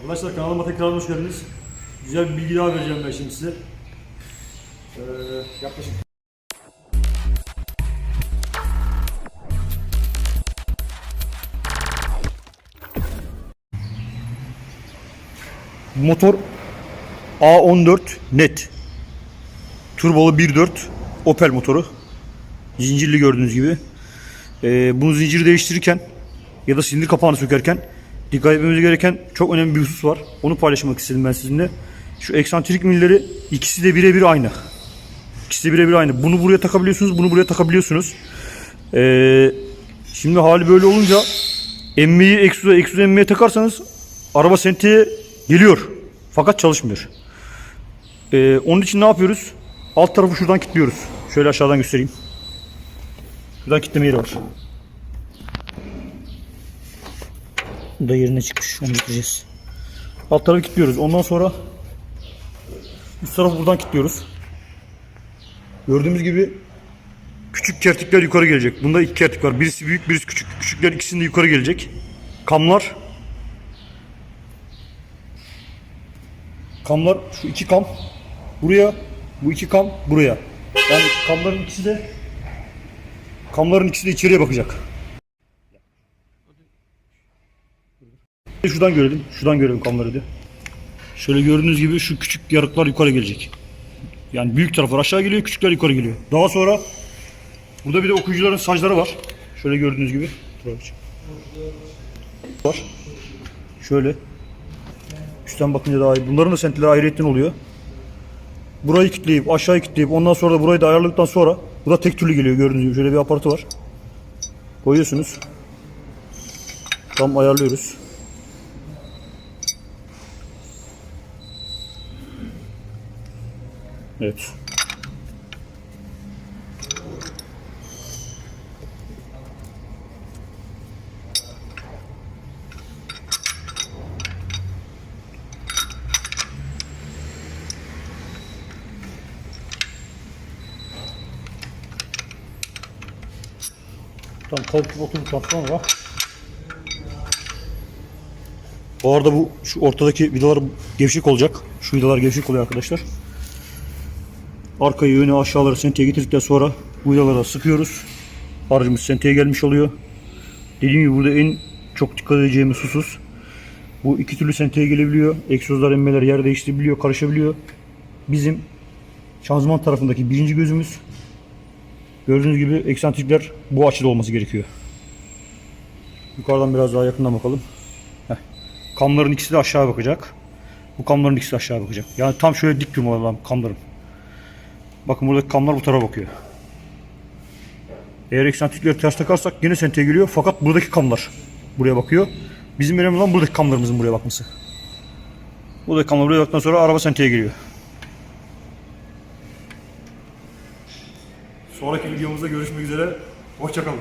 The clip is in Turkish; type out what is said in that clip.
Arkadaşlar kanalıma tekrar hoş geldiniz. Güzel bir bilgi daha vereceğim ben şimdi size. Ee, yaklaşık Motor A14 net. Turbolu 1.4 Opel motoru. Zincirli gördüğünüz gibi. Ee, bunu zinciri değiştirirken ya da silindir kapağını sökerken dikkat etmemiz gereken çok önemli bir husus var. Onu paylaşmak istedim ben sizinle. Şu eksantrik milleri ikisi de birebir aynı. İkisi de birebir aynı. Bunu buraya takabiliyorsunuz, bunu buraya takabiliyorsunuz. Ee, şimdi hali böyle olunca emmiyi egzoza, egzoza emmiye takarsanız araba senteye geliyor. Fakat çalışmıyor. Ee, onun için ne yapıyoruz? Alt tarafı şuradan kilitliyoruz. Şöyle aşağıdan göstereyim. Şuradan kilitleme yeri var. Da yerine çıkmış. Onu getireceğiz. Alt tarafı kilitliyoruz. Ondan sonra üst tarafı buradan kilitliyoruz. Gördüğümüz gibi küçük kertikler yukarı gelecek. Bunda iki kertik var. Birisi büyük, birisi küçük. Küçükler ikisinde yukarı gelecek. Kamlar Kamlar şu iki kam buraya, bu iki kam buraya. Yani kamların ikisi de kamların ikisi de içeriye bakacak. Şuradan görelim, şuradan görelim kamları da. Şöyle gördüğünüz gibi şu küçük yarıklar yukarı gelecek. Yani büyük taraflar aşağı geliyor, küçükler yukarı geliyor. Daha sonra burada bir de okuyucuların sacları var. Şöyle gördüğünüz gibi. Var. Şöyle. Üstten bakınca daha iyi. Bunların da sentleri ayrıyetten oluyor. Burayı kilitleyip aşağıyı kilitleyip ondan sonra da burayı da ayarladıktan sonra bu da tek türlü geliyor gördüğünüz gibi. Şöyle bir aparatı var. Koyuyorsunuz. Tam ayarlıyoruz. Evet. Tam kalkıp oturduktan sonra Bu arada bu şu ortadaki vidalar gevşek olacak. Şu vidalar gevşek oluyor arkadaşlar. Arkayı yönü aşağıları senteye getirdikten sonra vidalara sıkıyoruz. Aracımız senteye gelmiş oluyor. Dediğim gibi burada en çok dikkat edeceğimiz husus bu iki türlü senteye gelebiliyor. Egzozlar emmeler yer değiştirebiliyor, karışabiliyor. Bizim şanzıman tarafındaki birinci gözümüz Gördüğünüz gibi eksantrikler bu açıda olması gerekiyor. Yukarıdan biraz daha yakından bakalım. Heh. Kamların ikisi de aşağı bakacak. Bu kamların ikisi de aşağı bakacak. Yani tam şöyle dik durmalı kamların. Bakın buradaki kamlar bu tarafa bakıyor. Eğer eksantrikleri ters takarsak yine senteye geliyor. Fakat buradaki kamlar buraya bakıyor. Bizim önemli olan buradaki kamlarımızın buraya bakması. Buradaki kamlar buraya baktıktan sonra araba senteye geliyor. Sonraki videomuzda görüşmek üzere. Hoşçakalın.